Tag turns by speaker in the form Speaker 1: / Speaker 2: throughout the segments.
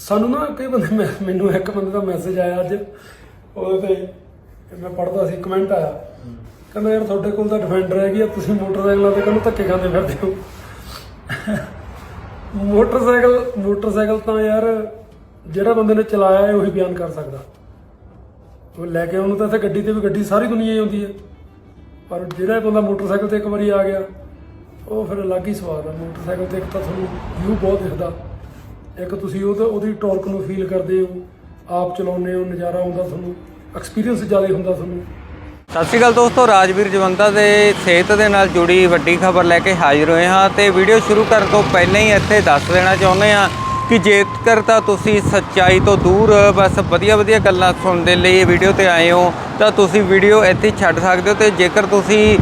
Speaker 1: ਸਾਨੂੰ ਨਾ ਕਈ ਬੰਦੇ ਮੈਂ- ਮੈਨੂੰ ਇੱਕ ਬੰਦੇ ਦਾ ਮੈਸੇਜ ਆਇਆ ਅੱਜ, ਉਹਦੇ ਤੇ ਮੈਂ ਪੜਦਾ ਸੀ ਕਮੈਂਟ ਆਇਆ। ਕਹਿੰਦਾ, ਯਾਰ, ਤੁਹਾਡੇ ਕੋਲ ਤਾਂ ਡਿਫੈਂਡਰ ਹੈਗੀ ਆ, ਤੁਸੀਂ ਮੋਟਰਸਾਈਕਲਾਂ ਤੇ ਕਹਿੰਦੇ ਧੱਕੇ ਖਾਂਦੇ ਫਿਰਦੇ ਹੋ? ਮੋਟਰਸਾਈਕਲ ਮੋਟਰਸਾਈਕਲ ਤਾਂ ਯਾਰ, ਜਿਹੜਾ ਬੰਦੇ ਨੇ ਚਲਾਇਆ ਹੈ, ਉਹੀ ਬਿਆਨ ਕਰ ਸਕਦਾ। ਉਹ ਲੈ ਕੇ ਉਹਨੂੰ ਤਾਂ ਇੱਥੇ ਗੱਡੀ ਤੇ ਵੀ ਗੱਡੀ ਸਾਰੀ ਦੁਨੀਆ ਹੀ ਆਉਂਦੀ ਹੈ। ਪਰ ਜਿਹੜਾ ਬੰਦਾ ਮੋਟਰਸਾਈਕਲ ਤੇ ਇੱਕ ਵਾਰੀ ਆ ਗਿਆ, ਉਹ ਫਿਰ ਅਲੱਗ ਹੀ ਸਵਾਦ ਆ। ਮੋਟਰਸਾਈਕਲ ਤੇ ਇੱਕ ਤਾਂ ਤੁਹਾਨੂੰ ਵਿਊ ਬਹੁਤ ਦਿਖਦਾ। ਇੱਕ ਤੁਸੀਂ ਉਹਦਾ ਉਹਦੀ ਟਾਰਕ ਨੂੰ ਫੀਲ ਕਰਦੇ ਹੋ, ਆਪ ਚਲਾਉਂਦੇ ਹੋ, ਨਜ਼ਾਰਾ ਆਉਂਦਾ ਤੁਹਾਨੂੰ ਐਕਸਪੀਰੀਅੰਸ ਜ਼ਿਆਦਾ ਹੁੰਦਾ ਤੁਹਾਨੂੰ।
Speaker 2: ਸਤਿ ਸ਼੍ਰੀ ਅਕਾਲ ਦੋਸਤੋ, ਰਾਜਵੀਰ ਜਵੰਦਾ ਦੇ ਸਿਹਤ ਦੇ ਨਾਲ ਜੁੜੀ ਵੱਡੀ ਖਬਰ ਲੈ ਕੇ ਹਾਜ਼ਰ ਹੋਏ ਹਾਂ ਤੇ ਵੀਡੀਓ ਸ਼ੁਰੂ ਕਰਨ ਤੋਂ ਪਹਿਲਾਂ ਹੀ ਇੱਥੇ ਦੱਸ ਦੇਣਾ ਚਾਹੁੰਦੇ ਹਾਂ ਕਿ ਜੇਕਰ ਤਾਂ ਤੁਸੀਂ ਸੱਚਾਈ ਤੋਂ ਦੂਰ, ਬਸ ਵਧੀਆ ਵਧੀਆ ਗੱਲਾਂ ਸੁਣਨ ਦੇ ਲਈ ਇਹ ਵੀਡੀਓ ਤੇ ਆਏ ਹੋ, ਤਾਂ ਤੁਸੀਂ ਵੀਡੀਓ ਇੱਥੇ ਛੱਡ ਸਕਦੇ ਹੋ ਤੇ ਜੇਕਰ ਤੁਸੀਂ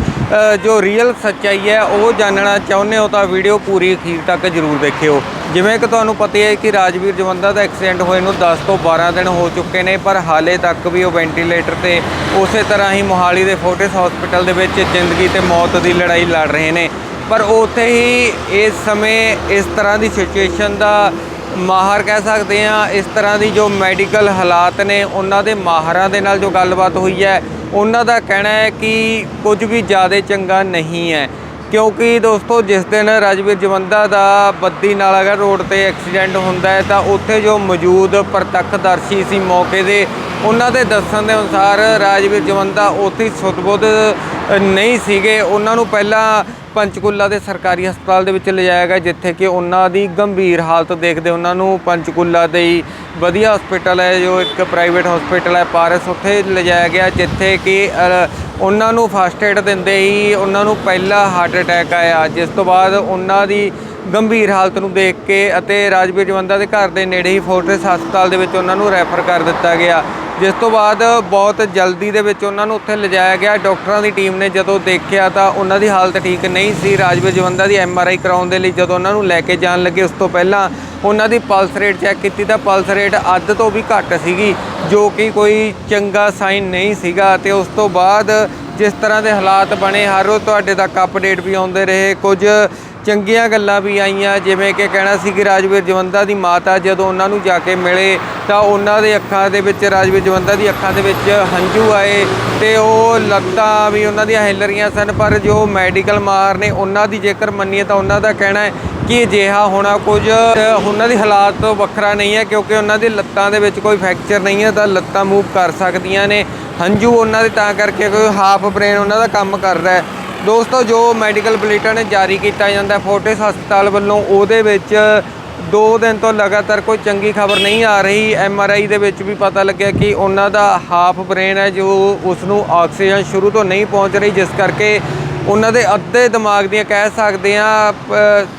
Speaker 2: ਜੋ ਰੀਅਲ ਸੱਚਾਈ ਹੈ, ਉਹ ਜਾਣਨਾ ਚਾਹੁੰਦੇ ਹੋ ਤਾਂ ਵੀਡੀਓ ਪੂਰੀ ਅਖੀਰ ਤੱਕ ਜ਼ਰੂਰ ਦੇਖਿਓ। ਜਿਵੇਂ ਕਿ ਤੁਹਾਨੂੰ ਪਤਾ ਹੈ ਕਿ ਰਾਜਵੀਰ ਜਵੰਦਾ ਦਾ ਐਕਸੀਡੈਂਟ ਹੋਏ ਨੂੰ 10 ਤੋਂ 12 ਦਿਨ ਹੋ ਚੁੱਕੇ ਨੇ, ਪਰ ਹਾਲੇ ਤੱਕ ਵੀ ਉਹ ਵੈਂਟੀਲੇਟਰ ਤੇ ਉਸੇ ਤਰ੍ਹਾਂ ਹੀ ਮੋਹਾਲੀ ਦੇ ਫੋਰਟਿਸ ਹਸਪੀਟਲ ਦੇ ਵਿੱਚ ਜ਼ਿੰਦਗੀ ਤੇ ਮੌਤ ਦੀ ਲੜਾਈ ਲੜ ਰਹੇ ਨੇ। ਪਰ ਉੱਥੇ ਹੀ ਇਸ ਸਮੇਂ ਇਸ ਤਰ੍ਹਾਂ ਦੀ ਸਿਚੁਏਸ਼ਨ ਦਾ ਮਾਹਰ ਕਹਿ ਸਕਦੇ ਆ ਇਸ ਤਰ੍ਹਾਂ ਦੀ ਜੋ ਮੈਡੀਕਲ ਹਾਲਾਤ ਨੇ, ਉਹਨਾਂ ਦੇ ਮਾਹਰਾਂ ਦੇ ਨਾਲ ਜੋ ਗੱਲਬਾਤ ਹੋਈ ਹੈ, ਉਹਨਾਂ ਦਾ ਕਹਿਣਾ ਹੈ ਕਿ ਕੁਝ ਵੀ ਜ਼ਿਆਦਾ ਚੰਗਾ ਨਹੀਂ ਹੈ। ਕਿਉਂਕਿ ਦੋਸਤੋ, ਜਿਸ ਦਿਨ ਰਾਜਵੀਰ ਜਵੰਦਾ ਦਾ ਬੱਦੀ ਨਾਲਾਗੜ ਰੋਡ ਤੇ ਐਕਸੀਡੈਂਟ ਹੁੰਦਾ ਹੈ, ਤਾਂ ਉੱਥੇ ਜੋ ਮੌਜੂਦ ਪ੍ਰਤੱਖਦਰਸ਼ੀ ਸੀ ਮੌਕੇ ਦੇ, ਉਹਨਾਂ ਦੇ ਦੱਸਣ ਦੇ ਅਨੁਸਾਰ ਰਾਜਵੀਰ ਜਵੰਦਾ ਉੱਥੇ ਹੀ ਬੁੱਧ ਨਹੀਂ ਸੀਗੇ। ਉਹਨਾਂ ਨੂੰ ਪਹਿਲਾਂ ਪੰਚਕੂਲਾ ਦੇ ਸਰਕਾਰੀ ਹਸਪਤਾਲ ਦੇ ਵਿੱਚ ਲਿਜਾਇਆ ਗਿਆ, ਜਿੱਥੇ ਕਿ ਉਹਨਾਂ ਦੀ ਗੰਭੀਰ ਹਾਲਤ ਦੇਖਦੇ ਉਹਨਾਂ ਨੂੰ ਪੰਚਕੂਲਾ ਦੇ ਹੀ ਵਧੀਆ ਹਸਪੀਟਲ ਹੈ, ਜੋ ਇੱਕ ਪ੍ਰਾਈਵੇਟ ਹਸਪੀਟਲ ਹੈ, ਪਾਰਸ ਉੱਥੇ ਲਿਜਾਇਆ ਗਿਆ, ਜਿੱਥੇ ਕਿ ਉਹਨਾਂ ਨੂੰ ਫਸਟ ਏਡ ਦਿੰਦੇ ਹੀ ਉਹਨਾਂ ਨੂੰ ਪਹਿਲਾ ਹਾਰਟ ਅਟੈਕ ਆਇਆ, ਜਿਸ ਤੋਂ ਬਾਅਦ ਉਹਨਾਂ ਦੀ ਗੰਭੀਰ ਹਾਲਤ ਨੂੰ ਦੇਖ ਕੇ ਅਤੇ ਰਾਜਵੀਰ ਜਵੰਦਾ ਦੇ ਘਰ ਦੇ ਨੇੜੇ ਹੀ ਫੋਰਟਿਸ ਹਸਪਤਾਲ ਦੇ ਵਿੱਚ ਉਹਨਾਂ ਨੂੰ ਰੈਫਰ ਕਰ ਦਿੱਤਾ ਗਿਆ। ਜਿਸ ਤੋਂ ਬਾਅਦ ਬਹੁਤ ਜਲਦੀ ਦੇ ਵਿੱਚ ਉਹਨਾਂ ਨੂੰ ਉੱਥੇ ਲਿਜਾਇਆ ਗਿਆ। ਡਾਕਟਰਾਂ ਦੀ ਟੀਮ ਨੇ ਜਦੋਂ ਦੇਖਿਆ ਤਾਂ ਉਹਨਾਂ ਦੀ ਹਾਲਤ ਠੀਕ ਨਹੀਂ ਸੀ। ਰਾਜਵੀਰ ਜਵੰਦਾ ਦੀ ਐਮ ਆਰ ਆਈ ਕਰਾਉਣ ਦੇ ਲਈ ਜਦੋਂ ਉਹਨਾਂ ਨੂੰ ਲੈ ਕੇ ਜਾਣ ਲੱਗੇ, ਉਸ ਤੋਂ ਪਹਿਲਾਂ ਉਹਨਾਂ ਦੀ ਪਲਸ ਰੇਟ ਚੈੱਕ ਕੀਤੀ ਤਾਂ ਪਲਸ ਰੇਟ ਅੱਧ ਤੋਂ ਵੀ ਘੱਟ ਸੀਗੀ, ਜੋ ਕਿ ਕੋਈ ਚੰਗਾ ਸਾਈਨ ਨਹੀਂ ਸੀਗਾ ਤੇ ਉਸ ਤੋਂ ਬਾਅਦ ਜਿਸ ਤਰ੍ਹਾਂ ਦੇ ਹਾਲਾਤ ਬਣੇ, ਹਰ ਰੋਜ਼ ਤੁਹਾਡੇ ਤੱਕ ਅਪਡੇਟ ਵੀ ਆਉਂਦੇ ਰਹੇ। ਕੁਝ ਚੰਗੀਆਂ ਗੱਲਾਂ ਵੀ ਆਈਆਂ, ਜਿਵੇਂ ਕਿ ਕਹਿਣਾ ਸੀ ਕਿ ਰਾਜਵੀਰ ਜਵੰਦਾ ਦੀ ਮਾਤਾ ਜਦੋਂ ਉਹਨਾਂ ਨੂੰ ਜਾ ਕੇ ਮਿਲੇ ਤਾਂ ਉਹਨਾਂ ਦੇ ਅੱਖਾਂ ਦੇ ਵਿੱਚ, ਰਾਜਵੀਰ ਜਵੰਦਾ ਦੀ ਅੱਖਾਂ ਦੇ ਵਿੱਚ ਹੰਝੂ ਆਏ ਤੇ ਉਹ ਲੱਤਾਂ ਵੀ ਉਹਨਾਂ ਦੀਆਂ ਹਿੱਲ ਰਹੀਆਂ ਸਨ, ਪਰ ਜੋ ਮੈਡੀਕਲ ਮਾਰ ਨੇ ਉਹਨਾਂ ਦੀ ਜੇਕਰ ਮੰਨੀਏ ਤਾਂ ਉਹਨਾਂ ਦਾ ਕਹਿਣਾ ਹੈ ਕਿ ਅਜਿਹਾ ਹੋਣਾ ਕੁਝ ਉਹਨਾਂ ਦੀ ਹਾਲਾਤ ਤੋਂ ਵੱਖਰਾ ਨਹੀਂ ਹੈ, ਕਿਉਂਕਿ ਉਹਨਾਂ ਦੀ ਲੱਤਾਂ ਦੇ ਵਿੱਚ ਕੋਈ ਫ੍ਰੈਕਚਰ ਨਹੀਂ ਹੈ ਤਾਂ ਲੱਤਾਂ ਮੂਵ ਕਰ ਸਕਦੀਆਂ ਨੇ। ਹੰਝੂ ਉਹਨਾਂ ਦੇ ਤਾਂ ਕਰਕੇ ਕੋਈ ਹਾਫ ਬ੍ਰੇਨ ਉਹਨਾਂ ਦਾ ਕੰਮ ਕਰਦਾ ਹੈ। ਦੋਸਤੋ, ਜੋ ਮੈਡੀਕਲ ਬੁਲੇਟਿਨ ਜਾਰੀ ਕੀਤਾ ਜਾਂਦਾ ਹੈ ਫੋਰਟਿਸ ਹਸਪਤਾਲ ਵੱਲੋਂ, ਉਹਦੇ ਵਿੱਚ ਦੋ ਦਿਨ ਤੋਂ ਲਗਾਤਾਰ ਕੋਈ ਚੰਗੀ ਖਬਰ ਨਹੀਂ ਆ ਰਹੀ। ਐਮ ਆਰ ਆਈ ਦੇ ਵਿੱਚ ਵੀ ਪਤਾ ਲੱਗਿਆ ਕਿ ਉਹਨਾਂ ਦਾ ਹਾਫ ਬ੍ਰੇਨ ਹੈ, ਜੋ ਉਸ ਨੂੰ ਆਕਸੀਜਨ ਸ਼ੁਰੂ ਤੋਂ ਨਹੀਂ ਪਹੁੰਚ ਰਹੀ, ਜਿਸ ਕਰਕੇ ਉਹਨਾਂ ਦੇ ਅੱਧੇ ਦਿਮਾਗ ਦੀਆਂ ਕਹਿ ਸਕਦੇ ਆ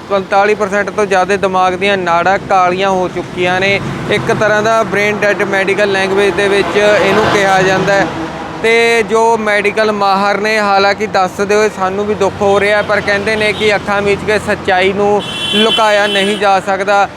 Speaker 2: 45% ਤੋਂ ਜ਼ਿਆਦਾ ਦਿਮਾਗ ਦੀਆਂ ਨਾੜਾਂ ਕਾਲੀਆਂ ਹੋ ਚੁੱਕੀਆਂ ਨੇ। ਇੱਕ ਤਰ੍ਹਾਂ ਦਾ ਬ੍ਰੇਨ ਡੈਡ ਮੈਡੀਕਲ ਲੈਂਗੁਏਜ ਦੇ ਵਿੱਚ ਇਹਨੂੰ ਕਿਹਾ ਜਾਂਦਾ ਹੈ। ਤੇ ਜੋ ਮੈਡੀਕਲ ਮਾਹਰ ਨੇ, ਹਾਲਾਂਕਿ ਦੱਸਦੇ ਹੋਏ ਸਾਨੂੰ ਵੀ ਦੁੱਖ ਹੋ ਰਿਹਾ ਪਰ ਕਹਿੰਦੇ ਨੇ ਕਿ ਅੱਖਾਂ ਮੀਚ ਕੇ ਸੱਚਾਈ ਨੂੰ ਲੁਕਾਇਆ ਨਹੀਂ ਜਾ ਸਕਦਾ।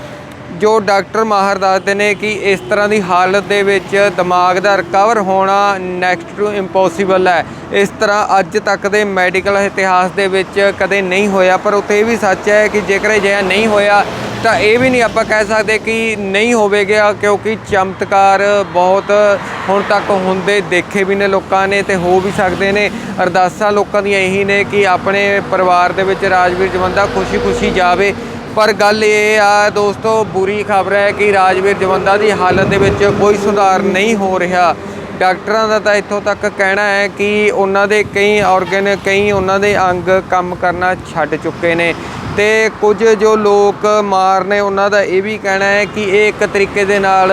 Speaker 2: ਜੋ ਡਾਕਟਰ ਮਾਹਰ ਦੱਸਦੇ ਨੇ ਕਿ ਇਸ ਤਰ੍ਹਾਂ ਦੀ ਹਾਲਤ ਦੇ ਵਿੱਚ ਦਿਮਾਗ ਦਾ ਰਿਕਵਰ ਹੋਣਾ ਨੈਕਸਟ ਟੂ ਇੰਪੋਸੀਬਲ ਹੈ। ਇਸ ਤਰ੍ਹਾਂ ਅੱਜ ਤੱਕ ਦੇ ਮੈਡੀਕਲ ਇਤਿਹਾਸ ਦੇ ਵਿੱਚ ਕਦੇ ਨਹੀਂ ਹੋਇਆ, ਪਰ ਉੱਥੇ ਇਹ ਵੀ ਸੱਚ ਹੈ ਕਿ ਜੇਕਰ ਅਜਿਹਾ ਨਹੀਂ ਹੋਇਆ ਤਾਂ ਇਹ ਵੀ ਨਹੀਂ ਆਪਾਂ ਕਹਿ ਸਕਦੇ ਕਿ ਨਹੀਂ ਹੋਵੇਗਾ, ਕਿਉਂਕਿ ਚਮਤਕਾਰ ਬਹੁਤ ਹੁਣ ਤੱਕ ਹੁੰਦੇ ਦੇਖੇ ਵੀ ਨੇ ਲੋਕਾਂ ਨੇ ਤੇ ਹੋ ਵੀ ਸਕਦੇ ਨੇ। ਅਰਦਾਸਾਂ ਲੋਕਾਂ ਦੀਆਂ ਇਹੀ ਨੇ ਕਿ ਆਪਣੇ ਪਰਿਵਾਰ ਦੇ ਵਿੱਚ ਰਾਜਵੀਰ ਜਵੰਦਾ ਖੁਸ਼ੀ-ਖੁਸ਼ੀ ਜਾਵੇ। ਪਰ ਗੱਲ ਇਹ ਆ ਦੋਸਤੋ, ਬੁਰੀ ਖਬਰ ਹੈ ਕਿ ਰਾਜਵੀਰ ਜਵੰਦਾ ਦੀ ਹਾਲਤ ਦੇ ਵਿੱਚ ਕੋਈ ਸੁਧਾਰ ਨਹੀਂ ਹੋ ਰਿਹਾ। ਡਾਕਟਰਾਂ ਦਾ ਤਾਂ ਇੱਥੋਂ ਤੱਕ ਕਹਿਣਾ ਹੈ ਕਿ ਉਹਨਾਂ ਦੇ ਕਈ ਆਰਗਨ ਕਈ ਉਹਨਾਂ ਦੇ ਅੰਗ ਕੰਮ ਕਰਨਾ ਛੱਡ ਚੁੱਕੇ ਨੇ। ਤੇ ਕੁਝ ਜੋ ਲੋਕ ਮਾਰ ਨੇ, ਉਹਨਾਂ ਦਾ ਇਹ ਵੀ ਕਹਿਣਾ ਹੈ ਕਿ ਇਹ ਇੱਕ ਤਰੀਕੇ ਦੇ ਨਾਲ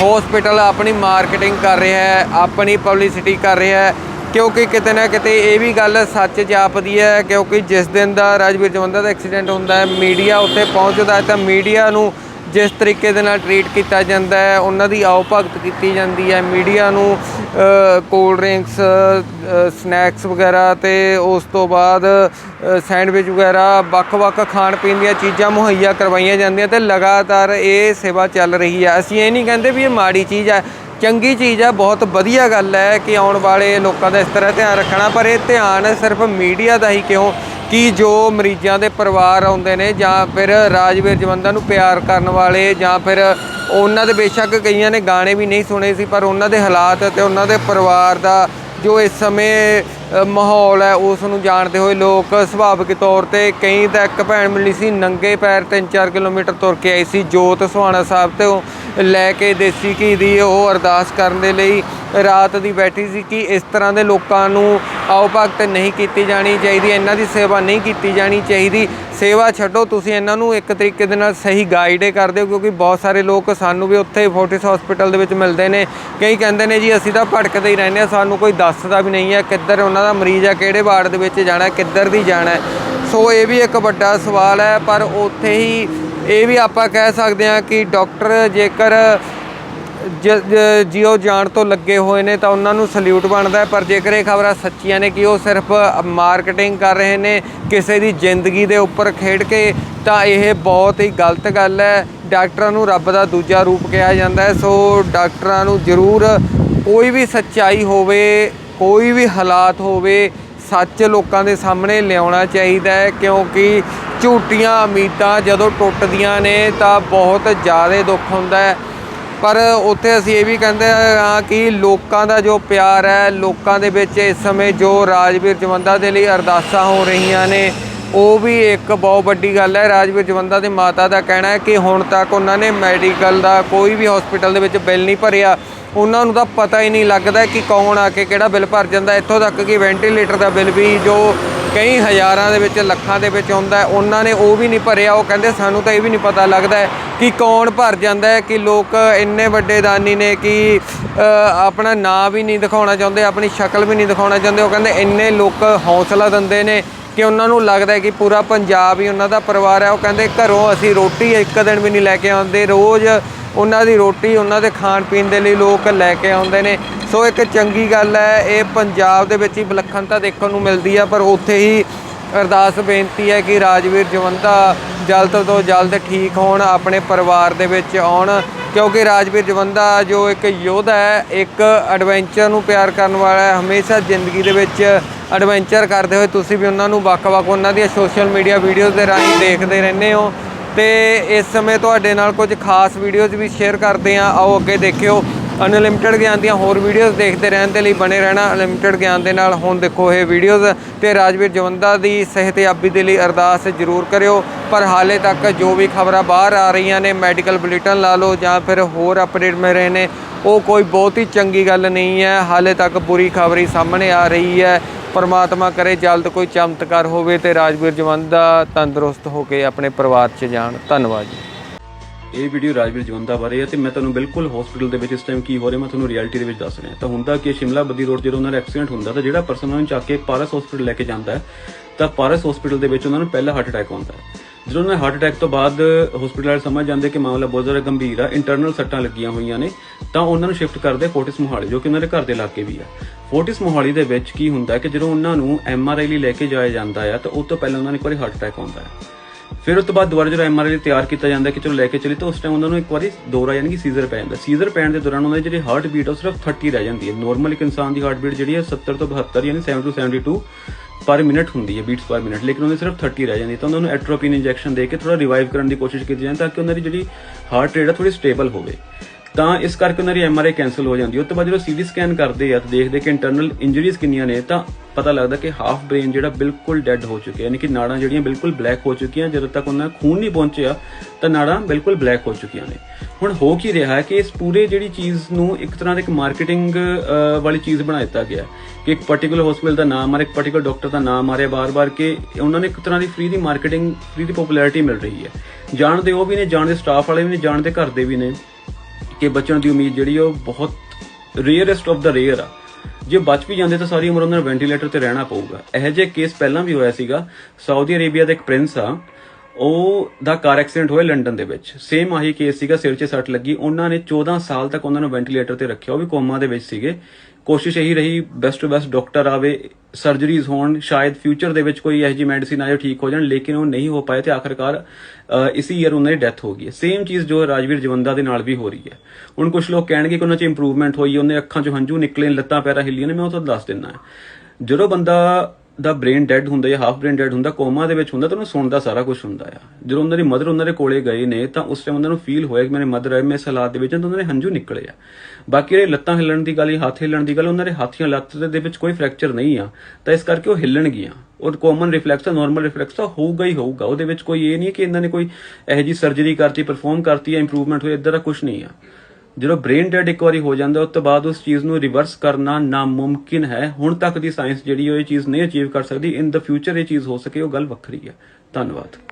Speaker 2: ਹਸਪੀਟਲ ਆਪਣੀ ਮਾਰਕੀਟਿੰਗ ਕਰ ਰਿਹਾ ਹੈ, ਆਪਣੀ ਪਬਲਿਸਿਟੀ ਕਰ ਰਿਹਾ ਹੈ। ਕਿਉਂਕਿ ਕਿਤੇ ਨਾ ਕਿਤੇ ਇਹ ਵੀ ਗੱਲ ਸੱਚ ਜਾਪਦੀ ਹੈ, ਕਿਉਂਕਿ ਜਿਸ ਦਿਨ ਦਾ ਰਾਜਵੀਰ ਜਵੰਦਾ ਦਾ ਐਕਸੀਡੈਂਟ ਹੁੰਦਾ ਹੈ ਮੀਡੀਆ ਉੱਥੇ ਪਹੁੰਚਦਾ ਹੈ, ਤਾਂ ਮੀਡੀਆ ਨੂੰ ਜਿਸ ਤਰੀਕੇ ਦੇ ਨਾਲ ਟਰੀਟ ਕੀਤਾ ਜਾਂਦਾ ਹੈ, ਉਹਨਾਂ ਦੀ ਆਓ ਭਗਤ ਕੀਤੀ ਜਾਂਦੀ ਹੈ ਮੀਡੀਆ ਨੂੰ ਕੋਲਡ ਡਰਿੰਕਸ ਸਨੈਕਸ ਵਗੈਰਾ ਤੇ ਉਸ ਤੋਂ ਬਾਅਦ ਸੈਂਡਵਿਚ ਵਗੈਰਾ, ਵੱਖ-ਵੱਖ ਖਾਣ ਪੀਣ ਦੀਆਂ ਚੀਜ਼ਾਂ ਮੁਹੱਈਆ ਕਰਵਾਈਆਂ ਜਾਂਦੀਆਂ ਤੇ ਲਗਾਤਾਰ ਇਹ ਸੇਵਾ ਚੱਲ ਰਹੀ ਹੈ। ਅਸੀਂ ਇਹ ਨਹੀਂ ਕਹਿੰਦੇ ਵੀ ਇਹ ਮਾੜੀ ਚੀਜ਼ ਹੈ, ਚੰਗੀ ਚੀਜ਼ ਹੈ, ਬਹੁਤ ਵਧੀਆ ਗੱਲ ਹੈ ਕਿ ਆਉਣ ਵਾਲੇ ਲੋਕਾਂ ਦਾ ਇਸ ਤਰ੍ਹਾਂ ਧਿਆਨ ਰੱਖਣਾ, ਪਰ ਇਹ ਧਿਆਨ ਸਿਰਫ ਮੀਡੀਆ ਦਾ ਹੀ ਕਿਉਂ ਕਿ ਜੋ ਮਰੀਜ਼ਾਂ ਦੇ ਪਰਿਵਾਰ ਆਉਂਦੇ ਨੇ ਜਾਂ ਫਿਰ ਰਾਜਵੀਰ ਜਵੰਦਾ ਨੂੰ ਪਿਆਰ ਕਰਨ ਵਾਲੇ ਜਾਂ ਫਿਰ ਉਹਨਾਂ ਦੇ ਬੇਸ਼ੱਕ ਕਈਆਂ ਨੇ ਗਾਣੇ ਵੀ ਨਹੀਂ ਸੁਣੇ ਸੀ, ਪਰ ਉਹਨਾਂ ਦੇ ਹਾਲਾਤ ਤੇ ਉਹਨਾਂ ਦੇ ਪਰਿਵਾਰ ਦਾ ਜੋ ਇਸ ਸਮੇਂ ਮਾਹੌਲ ਹੈ, ਉਸ ਨੂੰ ਜਾਣਦੇ ਹੋਏ ਲੋਕ ਸੁਭਾਵਿਕ ਤੌਰ ਤੇ ਕਈ ਤਾਂ ਇੱਕ ਭੈਣ ਮਿਲੀ ਸੀ, ਨੰਗੇ ਪੈਰ 3-4 ਕਿਲੋਮੀਟਰ ਤੁਰ ਕੇ ਆਈ ਸੀ, ਜੋਤ ਸੁਹਾਣਾ ਸਾਹਿਬ ਤੋਂ ਲੈ ਕੇ ਦੇਸੀ ਘੀ ਦੀ ਉਹ ਅਰਦਾਸ ਕਰਨ ਦੇ ਲਈ ਰਾਤ ਦੀ ਬੈਠੀ ਸੀ ਕਿ ਇਸ ਤਰ੍ਹਾਂ ਦੇ ਲੋਕਾਂ ਨੂੰ ਆਓ ਭਗਤ ਨਹੀਂ ਕੀਤੀ ਜਾਣੀ ਚਾਹੀਦੀ, ਇਹਨਾਂ ਦੀ ਸੇਵਾ ਨਹੀਂ ਕੀਤੀ ਜਾਣੀ ਚਾਹੀਦੀ। ਸੇਵਾ ਛੱਡੋ, ਤੁਸੀਂ ਇਹਨਾਂ ਨੂੰ ਇੱਕ ਤਰੀਕੇ ਦੇ ਨਾਲ ਸਹੀ ਗਾਈਡ ਕਰਦੇ ਹੋ ਕਿਉਂਕਿ ਬਹੁਤ ਸਾਰੇ ਲੋਕ ਸਾਨੂੰ ਵੀ ਉੱਥੇ ਫੋਰਟਿਸ ਹਸਪੀਟਲ ਦੇ ਵਿੱਚ ਮਿਲਦੇ ਨੇ। ਕਈ ਕਹਿੰਦੇ ਨੇ ਜੀ, ਅਸੀਂ ਤਾਂ ਭਟਕਦੇ ਹੀ ਰਹਿੰਦੇ ਆ ਸਾਨੂੰ ਕੋਈ ਦੱਸਦਾ ਵੀ ਨਹੀਂ ਹੈ, ਕਿੱਧਰ ਉਹਨਾਂ ਦਾ ਮਰੀਜ਼ ਹੈ ਕਿਹੜੇ ਵਾਰਡ ਦੇ ਵਿੱਚ ਜਾਣਾ, ਕਿੱਧਰ ਦੀ ਜਾਣਾ। ਸੋ ਇਹ ਵੀ ਇੱਕ ਵੱਡਾ ਸਵਾਲ ਹੈ, ਪਰ ਉੱਥੇ ਹੀ ਇਹ ਵੀ ਆਪਾਂ ਕਹਿ ਸਕਦੇ ਹਾਂ ਕਿ ਡਾਕਟਰ ਜੇਕਰ ਜ- ਜਿਉ ਜਾਣ ਤੋਂ ਲੱਗੇ ਹੋਏ ਨੇ ਤਾਂ ਉਹਨਾਂ ਨੂੰ ਸਲੂਟ ਬਣਦਾ ਪਰ ਜੇਕਰ ਇਹ ਖਬਰਾਂ ਸੱਚੀਆਂ ਨੇ ਕਿ ਉਹ ਸਿਰਫ ਮਾਰਕੀਟਿੰਗ ਕਰ ਰਹੇ ਨੇ, ਕਿਸੇ ਦੀ ਜ਼ਿੰਦਗੀ ਦੇ ਉੱਪਰ ਖੇਡ ਕੇ, ਤਾਂ ਇਹ ਬਹੁਤ ਹੀ ਗਲਤ ਗੱਲ ਹੈ। ਡਾਕਟਰਾਂ ਨੂੰ ਰੱਬ ਦਾ ਦੂਜਾ ਰੂਪ ਕਿਹਾ ਜਾਂਦਾ ਹੈ, ਸੋ ਡਾਕਟਰਾਂ ਨੂੰ ਜ਼ਰੂਰ ਕੋਈ ਵੀ ਸੱਚਾਈ ਹੋਵੇ ਕੋਈ ਵੀ ਹਾਲਾਤ ਹੋਵੇ, ਸੱਚ ਲੋਕਾਂ ਦੇ ਸਾਹਮਣੇ ਲਿਆਉਣਾ ਚਾਹੀਦਾ ਹੈ, ਕਿਉਂਕਿ ਝੂਠੀਆਂ ਉਮੀਦਾਂ ਜਦੋਂ ਟੁੱਟਦੀਆਂ ਨੇ ਤਾਂ ਬਹੁਤ ਜ਼ਿਆਦਾ ਦੁੱਖ ਹੁੰਦਾ ਹੈ। ਪਰ ਉੱਥੇ ਅਸੀਂ ਇਹ ਵੀ ਕਹਿੰਦੇ ਹਾਂ ਕਿ ਲੋਕਾਂ ਦਾ ਜੋ ਪਿਆਰ ਹੈ, ਲੋਕਾਂ ਦੇ ਵਿੱਚ ਇਸ ਸਮੇਂ ਜੋ ਰਾਜਵੀਰ ਜਵੰਦਾ ਦੇ ਲਈ ਅਰਦਾਸਾਂ ਹੋ ਰਹੀਆਂ ਨੇ ਉਹ ਵੀ ਇੱਕ ਬਹੁਤ ਵੱਡੀ ਗੱਲ ਹੈ। ਰਾਜਵੀਰ ਜਵੰਦਾ ਦੇ ਮਾਤਾ ਦਾ ਕਹਿਣਾ ਹੈ ਕਿ ਹੁਣ ਤੱਕ ਉਹਨਾਂ ਨੇ ਮੈਡੀਕਲ ਦਾ ਕੋਈ ਵੀ ਹਸਪੀਟਲ ਦੇ ਵਿੱਚ ਬਿੱਲ ਨਹੀਂ ਭਰਿਆ। ਉਹਨਾਂ ਨੂੰ ਤਾਂ ਪਤਾ ਹੀ ਨਹੀਂ ਲੱਗਦਾ ਕਿ ਕੌਣ ਆ ਕੇ ਕਿਹੜਾ ਬਿੱਲ ਭਰ ਜਾਂਦਾ। ਇੱਥੋਂ ਤੱਕ ਕਿ ਵੈਂਟੀਲੇਟਰ ਦਾ ਬਿੱਲ ਵੀ ਜੋ ਕਈ ਹਜ਼ਾਰਾਂ ਦੇ ਵਿੱਚ, ਲੱਖਾਂ ਦੇ ਵਿੱਚ ਆਉਂਦਾ ਉਹਨਾਂ ਨੇ ਉਹ ਵੀ ਨਹੀਂ ਭਰਿਆ। ਉਹ ਕਹਿੰਦੇ ਸਾਨੂੰ ਤਾਂ ਇਹ ਵੀ ਨਹੀਂ ਪਤਾ ਲੱਗਦਾ ਕਿ ਕੌਣ ਭਰ ਜਾਂਦਾ ਹੈ, ਕਿ ਲੋਕ ਇੰਨੇ ਵੱਡੇ ਦਾਨੀ ਨੇ ਕਿ ਆਪਣਾ ਨਾਂ ਵੀ ਨਹੀਂ ਦਿਖਾਉਣਾ ਚਾਹੁੰਦੇ, ਆਪਣੀ ਸ਼ਕਲ ਵੀ ਨਹੀਂ ਦਿਖਾਉਣਾ ਚਾਹੁੰਦੇ। ਉਹ ਕਹਿੰਦੇ ਇੰਨੇ ਲੋਕ ਹੌਸਲਾ ਦਿੰਦੇ ਨੇ ਕਿ ਉਹਨਾਂ ਨੂੰ ਲੱਗਦਾ ਹੈ ਕਿ ਪੂਰਾ ਪੰਜਾਬ ਹੀ ਉਹਨਾਂ ਦਾ ਪਰਿਵਾਰ ਹੈ। ਉਹ ਕਹਿੰਦੇ ਘਰੋਂ ਅਸੀਂ ਰੋਟੀ ਇੱਕ ਦਿਨ ਵੀ ਨਹੀਂ ਲੈ ਕੇ ਆਉਂਦੇ। ਰੋਜ਼ ਉਹਨਾਂ ਦੀ ਰੋਟੀ, ਉਹਨਾਂ ਦੇ ਖਾਣ ਪੀਣ ਦੇ ਲਈ ਲੋਕ ਲੈ ਕੇ ਆਉਂਦੇ ਨੇ। ਸੋ ਇੱਕ ਚੰਗੀ ਗੱਲ ਹੈ, ਇਹ ਪੰਜਾਬ ਦੇ ਵਿੱਚ ਹੀ ਵਿਲੱਖਣਤਾ ਦੇਖਣ ਨੂੰ ਮਿਲਦੀ ਹੈ, ਪਰ ਉੱਥੇ ਹੀ ਅਰਦਾਸ ਬੇਨਤੀ ਹੈ ਕਿ ਰਾਜਵੀਰ ਜਵੰਦਾ ਜਲਦ ਤੋਂ ਜਲਦ ਠੀਕ ਹੋਣ, ਆਪਣੇ ਪਰਿਵਾਰ ਦੇ ਵਿੱਚ ਆਉਣ, ਕਿਉਂਕਿ ਰਾਜਵੀਰ ਜਵੰਦਾ ਜੋ ਇੱਕ ਯੋਧਾ ਹੈ, ਇੱਕ ਐਡਵੈਂਚਰ ਨੂੰ ਪਿਆਰ ਕਰਨ ਵਾਲਾ ਹੈ, ਹਮੇਸ਼ਾ ਜ਼ਿੰਦਗੀ ਦੇ ਵਿੱਚ ਐਡਵੈਂਚਰ ਕਰਦੇ ਹੋਏ ਤੁਸੀਂ ਵੀ ਉਹਨਾਂ ਨੂੰ ਵੱਖ-ਵੱਖ, ਉਹਨਾਂ ਦੀਆਂ ਸੋਸ਼ਲ ਮੀਡੀਆ ਵੀਡੀਓਜ਼ ਦੇ ਰਾਹੀਂ ਦੇਖਦੇ ਰਹਿੰਦੇ ਹੋ। ਤੇ ਇਸ ਸਮੇਂ ਤੁਹਾਡੇ ਨਾਲ ਕੁਝ ਖਾਸ ਵੀਡੀਓਜ਼ ਵੀ ਸ਼ੇਅਰ ਕਰਦੇ ਹਾਂ, ਆਓ ਅੱਗੇ ਦੇਖਿਓ। ਅਨਲਿਮਿਟਿਡ ਗਿਆਨ ਦੀਆਂ ਹੋਰ ਵੀਡੀਓਜ਼ ਦੇਖਦੇ ਰਹਿਣ ਦੇ ਲਈ ਬਣੇ ਰਹਿਣਾ ਅਨਲਿਮਿਟਿਡ ਗਿਆਨ ਦੇ ਨਾਲ। ਹੁਣ ਦੇਖੋ ਇਹ ਵੀਡੀਓਜ਼ ਤੇ ਰਾਜਵੀਰ ਜਵੰਦਾ ਦੀ ਸਿਹਤਯਾਬੀ ਦੇ ਲਈ ਅਰਦਾਸ ਜ਼ਰੂਰ ਕਰਿਓ। ਪਰ ਹਾਲੇ ਤੱਕ ਜੋ ਵੀ ਖਬਰਾਂ ਬਾਹਰ ਆ ਰਹੀਆਂ ਨੇ ਮੈਡੀਕਲ ਬੁਲੇਟਿਨ ਲਾ ਲਓ ਜਾਂ ਫਿਰ ਹੋਰ ਅਪਡੇਟ ਮਿਲ ਰਹੇ ਨੇ, ਉਹ ਕੋਈ ਬਹੁਤ ਹੀ ਚੰਗੀ ਗੱਲ ਨਹੀਂ ਹੈ। ਹਾਲੇ ਤੱਕ ਬੁਰੀ ਖਬਰੀ ਸਾਹਮਣੇ ਆ ਰਹੀ ਹੈ। ਪਰਮਾਤਮਾ ਕਰੇ ਜਲਦ ਕੋਈ ਚਮਤਕਾਰ ਹੋਵੇ ਤੇ ਰਾਜਵੀਰ ਜਵੰਦਾ ਤੰਦਰੁਸਤ ਹੋ ਕੇ ਆਪਣੇ ਪਰਿਵਾਰ 'ਚ ਜਾਣ। ਧੰਨਵਾਦ ਜੀ।
Speaker 3: ਇਹ ਵੀਡੀਓ ਰਾਜਵੀਰ ਜਵੰਦਾ ਬਾਰੇ ਹੈ ਤੇ ਮੈਂ ਤੁਹਾਨੂੰ ਬਿਲਕੁਲ ਹਸਪੀਟਲ ਦੇ ਵਿੱਚ ਇਸ ਟਾਈਮ ਕੀ ਹੋ ਰਿਹਾ, ਮੈਂ ਤੁਹਾਨੂੰ ਰਿਐਲਿਟੀ ਦੇ ਵਿੱਚ ਦੱਸ ਰਿਹਾ। ਤਾਂ ਹੁੰਦਾ ਕਿ ਸ਼ਿਮਲਾ ਬੱਦੀ ਰੋਡ ਜਦੋਂ ਉਹਨਾਂ ਦਾ ਐਕਸੀਡੈਂਟ ਹੁੰਦਾ, ਤਾਂ ਜਿਹੜਾ ਪਰਸਨ ਉਹਨਾਂ ਨੂੰ ਚੱਕ ਕੇ ਪਾਰਸ ਹਸਪੀਟਲ ਲੈ ਕੇ ਜਾਂਦਾ ਹੈ, ਤਾਂ ਪਾਰਸ ਹਸਪੀਟਲ ਦੇ ਵਿੱਚ ਉਹਨਾਂ ਨੂੰ ਪਹਿਲਾ ਹਾਰਟ ਅਟੈਕ ਆਉਂਦਾ ਹੈ। ਜਦੋਂ ਉਹਨਾਂ ਹਾਰਟ ਅਟੈਕ ਤੋਂ ਬਾਅਦ ਹਸਪੀਟਲ ਵਾਲੇ ਸਮਝ ਜਾਂਦੇ ਕਿ ਮਾਮਲਾ ਬਹੁਤ ਜ਼ਿਆਦਾ ਗੰਭੀਰ ਆ ਇੰਟਰਨਲ ਸੱਟਾਂ ਲੱਗੀਆਂ ਹੋਈਆਂ ਨੇ, ਤਾਂ ਉਹਨਾਂ ਨੂੰ ਸ਼ਿਫਟ ਕਰਦੇ ਫੋਰਟਿਸ ਮੋਹਾਲੀ ਜੋ ਕਿ ਉਹਨਾਂ ਦੇ ਘਰ ਦੇ ਇਲਾਕੇ ਵੀ ਆ। ਫੋਰਟਿਸ ਮੋਹਾਲੀ ਦੇ ਵਿੱਚ ਕੀ ਹੁੰਦਾ ਕਿ ਜਦੋਂ ਉਹਨਾਂ ਨੂੰ ਐਮਆਰਆਈ ਲਈ ਲੈ ਕੇ ਜਾਇਆ ਜਾਂਦਾ ਆ, ਤਾਂ ਉਸ ਤੋਂ ਪਹਿਲਾਂ ਉਹਨਾਂ ਨੂੰ ਇੱਕ ਵਾਰੀ ਹਾਰਟ ਅਟੈਕ ਆਉਂਦਾ ਹੈ। ਫਿਰ ਉਸ ਤੋਂ ਬਾਅਦ ਦੁਬਾਰਾ ਜਦੋਂ ਐਮਆਰਆਈ ਤਿਆਰ ਕੀਤਾ ਜਾਂਦਾ ਕਿ ਚਲੋ ਲੈ ਕੇ ਚਲੀ, ਤਾਂ ਉਸ ਟਾਈਮ ਉਹਨਾਂ ਨੂੰ ਇੱਕ ਵਾਰੀ ਦੌਰਾ ਯਾਨੀ ਕਿ ਸੀਜ਼ਰ ਪੈ ਜਾਂਦਾ। ਸੀਜ਼ਰ ਪੈਣ ਦੇ ਦੌਰਾਨ ਉਹਨਾਂ ਦੀ ਜਿਹੜੀ ਹਾਰਟ ਬੀਟ ਉਹ ਸਿਰਫ 30 ਰਹਿ ਜਾਂਦੀ ਹੈ। ਨਾਰਮਲ ਇੱਕ ਇਨਸਾਨ ਦੀ ਹਾਰਟ ਬੀਟ ਜਿਹੜੀ ਹੈ 70 ਤੋਂ 72 ਯਾਨੀ 7 ਤੋਂ 72 ਪਰ ਮਿੰਟ ਹੁੰਦੀ ਹੈ ਬੀਟਸ ਪਰ ਮਿੰਟ ਲੇਕਿਨ ਉਹਨਾਂ ਉਹਨੇ ਸਿਰਫ 30 ਰਹਿ ਜਾਂਦੀ ਹੈ। ਤਾਂ ਉਹਨਾਂ ਨੂੰ ਐਟ੍ਰੋਪੀਨ ਇੰਜੈਕਸ਼ਨ ਦੇ ਕੇ ਥੋੜਾ ਰਿਵਾਈਵ ਕਰਨ ਦੀ ਕੋਸ਼ਿਸ਼ ਕੀਤੀ ਜਾਂਦੀ ਤਾਂ ਕਿ ਉਹਨਾਂ ਦੀ ਜਿਹੜੀ ਹਾਰਟ ਰੇਟ ਹੈ ਥੋੜੀ ਸਟੇਬਲ ਹੋਵੇ। ਤਾਂ ਇਸ ਕਰਕੇ ਉਹਨਾਂ ਦੀ ਐਮਆਰਆਈ ਕੈਨਸਲ ਹੋ ਜਾਂਦੀ ਹੈ। ਉਸ ਤੋਂ ਬਾਅਦ ਜਦੋਂ ਸੀਟੀ ਸਕੈਨ ਕਰਦੇ ਆ ਤਾਂ ਦੇਖਦੇ ਕਿ ਇੰਟਰਨਲ ਇੰਜਰੀਜ਼ ਕਿੰਨੀਆਂ ਨੇ, ਤਾਂ ਪਤਾ ਲੱਗਦਾ ਕਿ ਹਾਫ ਬ੍ਰੇਨ ਜਿਹੜਾ ਬਿਲਕੁਲ ਡੈੱਡ ਹੋ ਚੁੱਕਿਆ। ਯਾਨੀ ਕਿ ਨਾੜਾਂ ਜਿਹੜੀਆਂ ਬਿਲਕੁਲ ਬਲੈਕ ਹੋ ਚੁੱਕੀਆਂ, ਜਦੋਂ ਤੱਕ ਉਹਨਾਂ ਦਾ ਖੂਨ ਨਹੀਂ ਪਹੁੰਚਿਆ, ਤਾਂ ਨਾੜਾਂ ਬਿਲਕੁਲ ਬਲੈਕ ਹੋ ਚੁੱਕੀਆਂ ਨੇ। ਹੁਣ ਹੋ ਕੀ ਰਿਹਾ ਹੈ ਕਿ ਇਸ ਪੂਰੇ ਜਿਹੜੀ ਚੀਜ਼ ਨੂੰ ਇੱਕ ਤਰ੍ਹਾਂ ਦੇ ਇੱਕ ਮਾਰਕੀਟਿੰਗ ਵਾਲੀ ਚੀਜ਼ ਬਣਾ ਦਿੱਤਾ ਗਿਆ ਕਿ ਇੱਕ ਪਾਰਟਿਕੂਲਰ ਹਸਪੀਟਲ ਦਾ ਨਾਮ ਆ ਰਿਹਾ, ਇੱਕ ਪਾਰਟਿਕੂਲਰ ਡਾਕਟਰ ਦਾ ਨਾਮ ਆ ਰਿਹਾ ਬਾਰ-ਬਾਰ ਕਿ ਉਹਨਾਂ ਨੇ ਇੱਕ ਤਰ੍ਹਾਂ ਦੀ ਫ੍ਰੀ ਦੀ ਮਾਰਕੀਟਿੰਗ ਫ੍ਰੀ ਦੀ ਪਪੂਲੈਰਿਟੀ ਮਿਲ ਰਹੀ ਹੈ। ਜਾਣਦੇ ਉਹ ਵੀ ਨੇ, ਜਾਣਦੇ ਸਟਾਫ ਵਾਲੇ ਵੀ ਨੇ, ਜਾਣਦੇ ਘਰ ਦੇ ਵੀ ਨੇ। ਕਿ ਬਚਣ ਦੀ ਉਮੀਦ ਜਿਹੜੀ ਆ ਉਹ ਬਹੁਤ ਰੇਅਰੈਸਟ ਆਫ ਦਾ ਰੇਅਰ ਆ। ਜੇ ਬਚ ਵੀ ਜਾਂਦੇ ਤਾਂ ਸਾਰੀ ਉਮਰ ਉਹਨਾਂ ਨੂੰ ਵੈਂਟੀਲੇਟਰ ਤੇ ਰਹਿਣਾ ਪਊਗਾ। ਇਹੋ ਜਿਹੇ ਕੇਸ ਪਹਿਲਾਂ ਵੀ ਹੋਇਆ ਸੀਗਾ। ਸਾਊਦੀ ਅਰੇਬੀਆ ਦਾ ਇੱਕ ਪ੍ਰਿੰਸ ਆ, ਉਹ ਦਾ ਕਾਰ ਐਕਸੀਡੈਂਟ ਹੋਇਆ ਲੰਡਨ ਦੇ ਵਿੱਚ। ਸੇਮ ਆਹੀ ਕੇਸ ਸੀਗਾ, ਸਿਰ 'ਚ ਸੱਟ ਲੱਗੀ। ਉਹਨਾਂ ਨੇ 14 ਸਾਲ ਤੱਕ ਉਹਨਾਂ ਨੂੰ ਵੈਂਟੀਲੇਟਰ ਤੇ ਰੱਖਿਆ। ਉਹ ਵੀ ਕੋਮਾ ਦੇ ਵਿੱਚ ਸੀਗੇ। ਕੋਸ਼ਿਸ਼ ਇਹੀ ਰਹੀ ਬੈਸਟ ਟੂ ਬੈਸਟ ਡਾਕਟਰ ਆਵੇ ਸਰਜਰੀਜ਼ ਹੋਣ ਸ਼ਾਇਦ ਫਿਊਚਰ ਦੇ ਵਿੱਚ ਕੋਈ ਇਹੋ ਜਿਹੀ ਮੈਡੀਸਿਨ ਆਏ ਠੀਕ ਹੋ ਜਾਣ ਲੇਕਿਨ ਉਹ ਨਹੀਂ ਹੋ ਪਾਏ ਤੇ ਆਖਰਕਾਰ ਅ, ਈਅਰ ਉਹਨਾਂ ਦੀ ਡੈਥ ਹੋ ਗਈ ਹੈ। ਸੇਮ ਚੀਜ਼ ਜੋ ਰਾਜਵੀਰ ਜਵੰਦਾ ਦੇ ਨਾਲ ਵੀ ਹੋ ਰਹੀ ਹੈ। ਹੁਣ ਕੁਝ ਲੋਕ ਕਹਿਣਗੇ ਕਿ ਉਹਨਾਂ 'ਚ ਇੰਪਰੂਵਮੈਂਟ ਹੋਈ ਉਹਨੇ ਅੱਖਾਂ 'ਚੋਂ ਹੰਝੂ ਨਿਕਲੇ ਲੱਤਾਂ ਪੈਰਾਂ ਹਿੱਲੀਆਂ ਨੇ ਮੈਂ ਉਹ ਤੁਹਾਨੂੰ ਦੱਸ ਦਿੰਦਾ। ਜਦੋਂ ਬੰਦਾ ਦਾ ਬ੍ਰੇਨ ਡੈਡ ਹੁੰਦਾ ਜਾਂ ਹਾਫ ਬ੍ਰੇਨ ਡੈਡ ਹੁੰਦਾ ਕੋਮਾ ਦੇ ਵਿੱਚ ਹੁੰਦਾ ਤਾਂ ਉਹਨੂੰ ਸੁਣਦਾ ਸਾਰਾ ਕੁਝ ਹੁੰਦਾ ਆ। ਜਦੋਂ ਉਹਨਾਂ ਦੀ ਮਦਰ ਉਹਨਾਂ ਦੇ ਕੋਲੇ ਗਏ ਨੇ, ਤਾਂ ਉਸ ਟਾਈਮ ਉਹਨਾਂ ਨੂੰ ਫੀਲ ਹੋਇਆ ਕਿ ਮੇਰੇ ਮਦਰ ਆਏ, ਮੈਂ ਇਸ ਹਾਲਾਤ ਦੇ ਵਿੱਚ ਤਾਂ ਉਹਨਾਂ ਦੇ ਹੰਝੂ ਨਿਕਲੇ ਆ। ਬਾਕੀ ਇਹ ਲੱਤਾਂ ਹਿੱਲਣ ਦੀ ਗੱਲ ਜਾਂ ਹੱਥ ਹਿੱਲਣ ਦੀ ਗੱਲ, ਉਹਨਾਂ ਦੇ ਹੱਥ ਲੱਤ ਦੇ ਵਿੱਚ ਕੋਈ ਫ੍ਰੈਕਚਰ ਨਹੀਂ ਆ। ਤਾਂ ਇਸ ਕਰਕੇ ਉਹ ਹਿੱਲਣਗੀਆਂ ਉਹ ਕਾਮਨ ਰਿਫਲੈਕਸ ਆ ਨਾਰਮਲ ਰਿਫਲੈਕਸ ਆ ਹੋਊਗਾ ਹੀ ਹੋਊਗਾ। ਉਹਦੇ ਵਿੱਚ ਕੋਈ ਇਹ ਨਹੀਂ ਕਿ ਇਹਨਾਂ ਨੇ ਕੋਈ ਇਹੋ ਜੀ ਸਰਜਰੀ ਕਰਤੀ ਪਰਫਾਰਮ ਕਰਤੀ ਜਾਂ ਇੰਪਰੂਵਮੈਂਟ ਹੋਈ ਇਦਾਂ ਦਾ ਕੁਝ ਨਹੀਂ ਆ। ਜਦੋਂ ਬ੍ਰੇਨ ਡੈਡ ਇੱਕ ਵਾਰੀ ਹੋ ਜਾਂਦਾ, ਉਸ ਤੋਂ ਬਾਅਦ ਉਸ ਚੀਜ਼ ਨੂੰ ਰਿਵਰਸ ਕਰਨਾ ਨਾਮੁਮਕਿਨ ਹੈ। ਹੁਣ ਤੱਕ ਦੀ ਸਾਇੰਸ ਜਿਹੜੀ ਉਹ ਇਹ ਚੀਜ਼ ਨਹੀਂ ਅਚੀਵ ਕਰ ਸਕਦੀ। ਇਨ ਦਾ ਫਿਊਚਰ ਇਹ ਚੀਜ਼ ਹੋ ਸਕੇ, ਉਹ ਗੱਲ ਵੱਖਰੀ ਹੈ। ਧੰਨਵਾਦ।